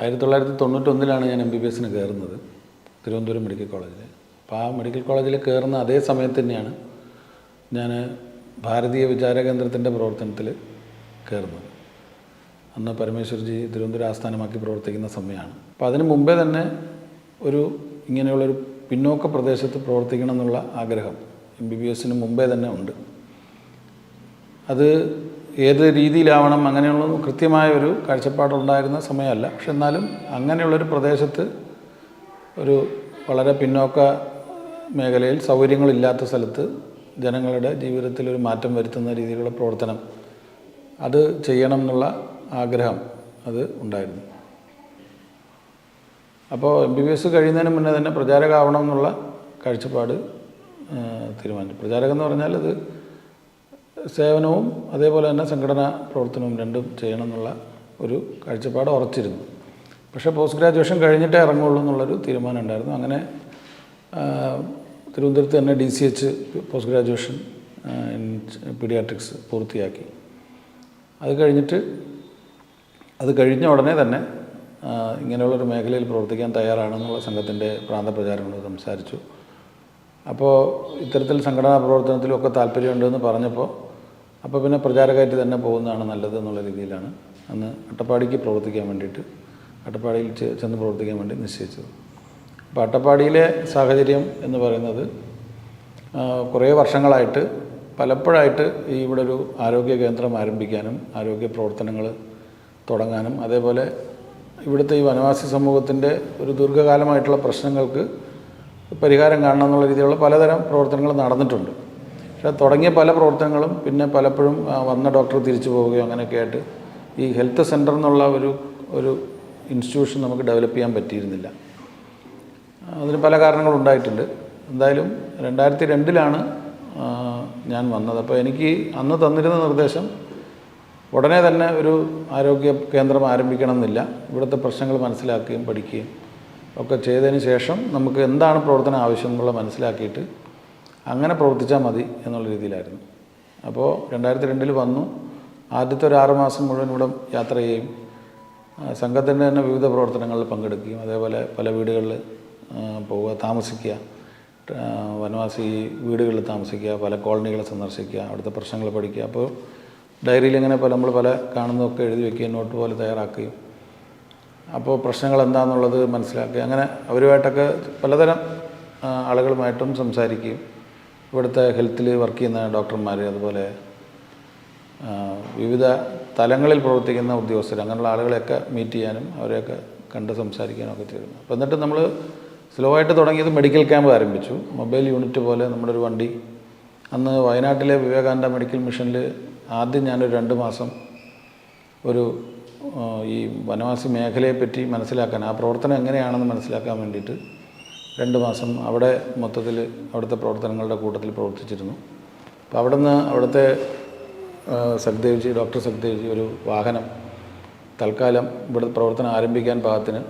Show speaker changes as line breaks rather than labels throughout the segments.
ആയിരത്തി തൊള്ളായിരത്തി തൊണ്ണൂറ്റൊന്നിലാണ് ഞാൻ എം ബി ബി എസിന് കയറുന്നത് തിരുവനന്തപുരം മെഡിക്കൽ കോളേജിൽ അപ്പോൾ ആ മെഡിക്കൽ കോളേജിൽ കയറുന്ന അതേ സമയത്ത് തന്നെയാണ് ഞാൻ ഭാരതീയ വിചാര കേന്ദ്രത്തിന്റെ പ്രവർത്തനത്തിൽ കയറുന്നത്. അന്ന് പരമേശ്വർജി തിരുവനന്തപുരം ആസ്ഥാനമാക്കി പ്രവർത്തിക്കുന്ന സമയമാണ് അപ്പോൾ അതിന് മുമ്പേ തന്നെ ഒരു ഇങ്ങനെയുള്ളൊരു പിന്നോക്ക പ്രദേശത്ത് പ്രവർത്തിക്കണം എന്നുള്ള ആഗ്രഹം എം ബി ബി എസിന് മുമ്പേ തന്നെ ഉണ്ട്. അത് ഏത് രീതിയിലാവണം അങ്ങനെയുള്ള കൃത്യമായ ഒരു കാഴ്ചപ്പാടുണ്ടായിരുന്ന സമയമല്ല. പക്ഷെ എന്നാലും അങ്ങനെയുള്ളൊരു പ്രദേശത്ത് ഒരു വളരെ പിന്നോക്ക മേഖലയിൽ സൗകര്യങ്ങളില്ലാത്ത സ്ഥലത്ത് ജനങ്ങളുടെ ജീവിതത്തിൽ ഒരു മാറ്റം വരുത്തുന്ന രീതിയിലുള്ള പ്രവർത്തനം അത് ചെയ്യണം എന്നുള്ള ആഗ്രഹം അത് ഉണ്ടായിരുന്നു. അപ്പോൾ എം ബി ബി എസ് കഴിയുന്നതിന് മുന്നേ തന്നെ പ്രചാരകമാവണം എന്നുള്ള കാഴ്ചപ്പാട് തീരുമാനിച്ചു. പ്രചാരകം എന്ന് പറഞ്ഞാൽ അത് സേവനവും അതേപോലെ തന്നെ സംഘടനാ പ്രവർത്തനവും രണ്ടും ചെയ്യണം എന്നുള്ള ഒരു കാഴ്ചപ്പാട് ഉറച്ചിരുന്നു. പക്ഷേ പോസ്റ്റ് ഗ്രാജുവേഷൻ കഴിഞ്ഞിട്ടേ ഇറങ്ങുള്ളൂ എന്നുള്ളൊരു തീരുമാനം ഉണ്ടായിരുന്നു. അങ്ങനെ തിരുവനന്തപുരത്ത് തന്നെ D C H post graduation in paediatrics പൂർത്തിയാക്കി. അത് കഴിഞ്ഞിട്ട് അത് കഴിഞ്ഞ ഉടനെ തന്നെ ഇങ്ങനെയുള്ളൊരു മേഖലയിൽ പ്രവർത്തിക്കാൻ തയ്യാറാണെന്നുള്ള സംഘത്തിന്റെ പ്രാന്തപ്രചാരങ്ങളോട് സംസാരിച്ചു. അപ്പോൾ ഇത്തരത്തിൽ സംഘടനാ പ്രവർത്തനത്തിലൊക്കെ താല്പര്യമുണ്ടെന്ന് പറഞ്ഞപ്പോൾ അപ്പോൾ പിന്നെ പ്രചാരകമായിട്ട് തന്നെ പോകുന്നതാണ് നല്ലത് എന്നുള്ള രീതിയിലാണ് അന്ന് അട്ടപ്പാടിക്ക് പ്രവർത്തിക്കാൻ വേണ്ടിയിട്ട് അട്ടപ്പാടിയിൽ ചെന്ന് പ്രവർത്തിക്കാൻ വേണ്ടി നിശ്ചയിച്ചത്. അപ്പോൾ അട്ടപ്പാടിയിലെ സാഹചര്യം എന്ന് പറയുന്നത് കുറേ വർഷങ്ങളായിട്ട് പലപ്പോഴായിട്ട് ഈ ഇവിടെ ഒരു ആരോഗ്യ കേന്ദ്രം ആരംഭിക്കാനും ആരോഗ്യ പ്രവർത്തനങ്ങൾ തുടങ്ങാനും അതേപോലെ ഇവിടുത്തെ ഈ വനവാസി സമൂഹത്തിന്റെ ഒരു ദീർഘകാലമായിട്ടുള്ള പ്രശ്നങ്ങൾക്ക് പരിഹാരം കാണണം എന്നുള്ള രീതിയിലുള്ള പലതരം പ്രവർത്തനങ്ങൾ നടന്നിട്ടുണ്ട്. പക്ഷേ തുടങ്ങിയ പല പ്രവർത്തനങ്ങളും പിന്നെ പലപ്പോഴും വന്ന ഡോക്ടർ തിരിച്ചു പോവുകയോ അങ്ങനെയൊക്കെ ആയിട്ട് ഈ ഹെൽത്ത് സെന്റർ എന്നുള്ള ഒരു ഒരു ഇൻസ്റ്റിറ്റ്യൂഷൻ നമുക്ക് ഡെവലപ്പ് ചെയ്യാൻ പറ്റിയിരുന്നില്ല. അതിന് പല കാരണങ്ങളുണ്ടായിട്ടുണ്ട് എന്തായാലും രണ്ടായിരത്തി രണ്ടിലാണ് ഞാൻ വന്നത്. അപ്പോൾ എനിക്ക് അന്ന് തന്നിരുന്ന നിർദ്ദേശം ഉടനെ തന്നെ ഒരു ആരോഗ്യ കേന്ദ്രം ആരംഭിക്കണം എന്നില്ല ഇവിടുത്തെ പ്രശ്നങ്ങൾ മനസ്സിലാക്കുകയും പഠിക്കുകയും ഒക്കെ ചെയ്തതിന് ശേഷം നമുക്ക് എന്താണ് പ്രവർത്തനം ആവശ്യം എന്നുള്ള മനസ്സിലാക്കിയിട്ട് അങ്ങനെ പ്രവർത്തിച്ചാൽ മതി എന്നുള്ള രീതിയിലായിരുന്നു. അപ്പോൾ രണ്ടായിരത്തി രണ്ടിൽ വന്നു. ആദ്യത്തെ ഒരു ആറ് മാസം മുഴുവൻ ഇവിടെ യാത്ര ചെയ്യും. സംഘത്തിന്റെ തന്നെ വിവിധ പ്രവർത്തനങ്ങളിൽ പങ്കെടുക്കുകയും അതേപോലെ പല വീടുകളിൽ പോവുക താമസിക്കുക വനവാസി വീടുകളിൽ താമസിക്കുക പല കോളനികളെ സന്ദർശിക്കുക അവിടുത്തെ പ്രശ്നങ്ങൾ പഠിക്കുക. അപ്പോൾ ഡയറിയിൽ ഇങ്ങനെ പല നമ്മൾ പല കാണുന്നതൊക്കെ എഴുതി വെക്കുകയും നോട്ട് പോലെ തയ്യാറാക്കുകയും. അപ്പോൾ പ്രശ്നങ്ങൾ എന്താണെന്നുള്ളത് മനസ്സിലാക്കുക. അങ്ങനെ അവരുമായിട്ടൊക്കെ പലതരം ആളുകളുമായിട്ടും സംസാരിക്കുകയും. ഇവിടുത്തെ ഹെൽത്തിൽ വർക്ക് ചെയ്യുന്ന ഡോക്ടർമാർ അതുപോലെ വിവിധ തലങ്ങളിൽ പ്രവർത്തിക്കുന്ന ഉദ്യോഗസ്ഥർ അങ്ങനെയുള്ള ആളുകളെയൊക്കെ മീറ്റ് ചെയ്യാനും അവരെയൊക്കെ കണ്ട് സംസാരിക്കാനും ഒക്കെ ചെയ്തിരുന്നു. അപ്പോൾ എന്നിട്ട് നമ്മൾ സ്ലോ ആയിട്ട് തുടങ്ങിയത് മെഡിക്കൽ ക്യാമ്പ് ആരംഭിച്ചു. മൊബൈൽ യൂണിറ്റ് പോലെ നമ്മുടെ ഒരു വണ്ടി. അന്ന് വയനാട്ടിലെ വിവേകാനന്ദ മെഡിക്കൽ മിഷനിൽ ആദ്യം ഞാനൊരു രണ്ട് മാസം ഒരു ഈ വനവാസി മേഖലയെ പറ്റി മനസ്സിലാക്കാൻ ആ പ്രവർത്തനം എങ്ങനെയാണെന്ന് മനസ്സിലാക്കാൻ വേണ്ടിയിട്ട് രണ്ട് മാസം അവിടെ മൊത്തത്തിൽ അവിടുത്തെ പ്രവർത്തനങ്ങളുടെ കൂട്ടത്തിൽ പ്രവർത്തിച്ചിരുന്നു. അപ്പോൾ അവിടെ നിന്ന് അവിടുത്തെ സഖ്ദേവ്ജി ഡോക്ടർ സഖ്ദേവ്ജി ഒരു വാഹനം തൽക്കാലം ഇവിടെ പ്രവർത്തനം ആരംഭിക്കാൻ പാകത്തിന്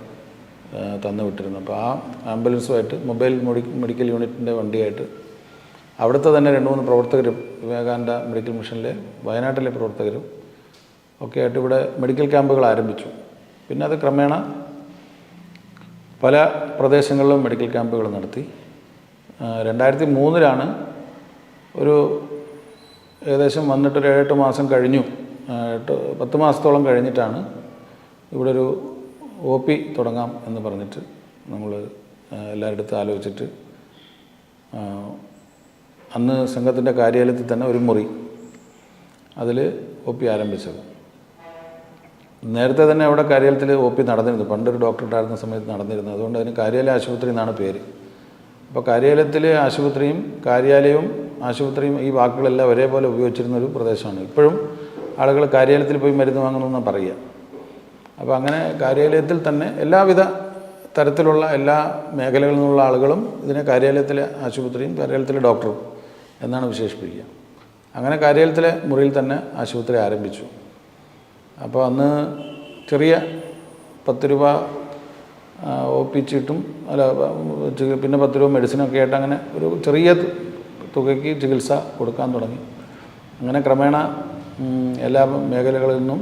തന്നു വിട്ടിരുന്നു. അപ്പോൾ ആ ആംബുലൻസുമായിട്ട് മൊബൈൽ മെഡി മെഡിക്കൽ യൂണിറ്റിന്റെ വണ്ടിയായിട്ട് അവിടുത്തെ തന്നെ രണ്ട് മൂന്ന് പ്രവർത്തകരും വിവേകാനന്ദ മെഡിക്കൽ മിഷനിലെ വയനാട്ടിലെ പ്രവർത്തകരും ഒക്കെ ആയിട്ട് ഇവിടെ മെഡിക്കൽ ക്യാമ്പുകൾ ആരംഭിച്ചു. പിന്നെ അത് ക്രമേണ പല പ്രദേശങ്ങളിലും മെഡിക്കൽ ക്യാമ്പുകൾ നടത്തി. രണ്ടായിരത്തി മൂന്നിലാണ് ഒരു ഏകദേശം വന്നിട്ടൊരു ഏഴെട്ട് മാസം കഴിഞ്ഞു. എട്ട് പത്ത് മാസത്തോളം കഴിഞ്ഞിട്ടാണ് ഇവിടെ ഒരു ഒ പി തുടങ്ങാം എന്ന് പറഞ്ഞിട്ട് നമ്മൾ എല്ലാവരുടെ ആലോചിച്ചിട്ട് അന്ന് സംഘത്തിന്റെ കാര്യാലയത്തിൽ തന്നെ ഒരു മുറി അതിൽ ഒ പി ആരംഭിച്ചത്. നേരത്തെ തന്നെ അവിടെ കാര്യാലയത്തിൽ ഒ പി നടന്നിരുന്നു. പണ്ടൊരു ഡോക്ടർ ഉണ്ടായിരുന്ന സമയത്ത് നടന്നിരുന്നു അതുകൊണ്ട് അതിന് കാര്യാലയ ആശുപത്രി എന്നാണ് പേര്. അപ്പോൾ കാര്യാലയത്തിലെ ആശുപത്രിയും കാര്യാലയവും ആശുപത്രിയും ഈ വാക്കുകളെല്ലാം ഒരേപോലെ ഉപയോഗിച്ചിരുന്ന ഒരു പ്രദേശമാണ്. ഇപ്പോഴും ആളുകൾ കാര്യാലയത്തിൽ പോയി മരുന്ന് വാങ്ങുന്നു പറയുക. അപ്പോൾ അങ്ങനെ കാര്യാലയത്തിൽ തന്നെ എല്ലാവിധ തരത്തിലുള്ള എല്ലാ മേഖലകളിൽ നിന്നുള്ള ആളുകളും ഇതിനെ കാര്യാലയത്തിലെ ആശുപത്രിയും കാര്യാലയത്തിലെ ഡോക്ടറും എന്നാണ് വിശേഷിപ്പിക്കുക. അങ്ങനെ കാര്യാലയത്തിലെ മുറിയിൽ തന്നെ ആശുപത്രി ആരംഭിച്ചു. അപ്പോൾ അന്ന് ചെറിയ പത്ത് രൂപ ഒ അല്ല പിന്നെ പത്ത് രൂപ മെഡിസിനൊക്കെ ആയിട്ട് അങ്ങനെ ഒരു ചെറിയ തുകയ്ക്ക് ചികിത്സ കൊടുക്കാൻ തുടങ്ങി. അങ്ങനെ ക്രമേണ എല്ലാ മേഖലകളിൽ നിന്നും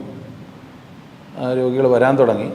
രോഗികൾ വരാൻ തുടങ്ങി.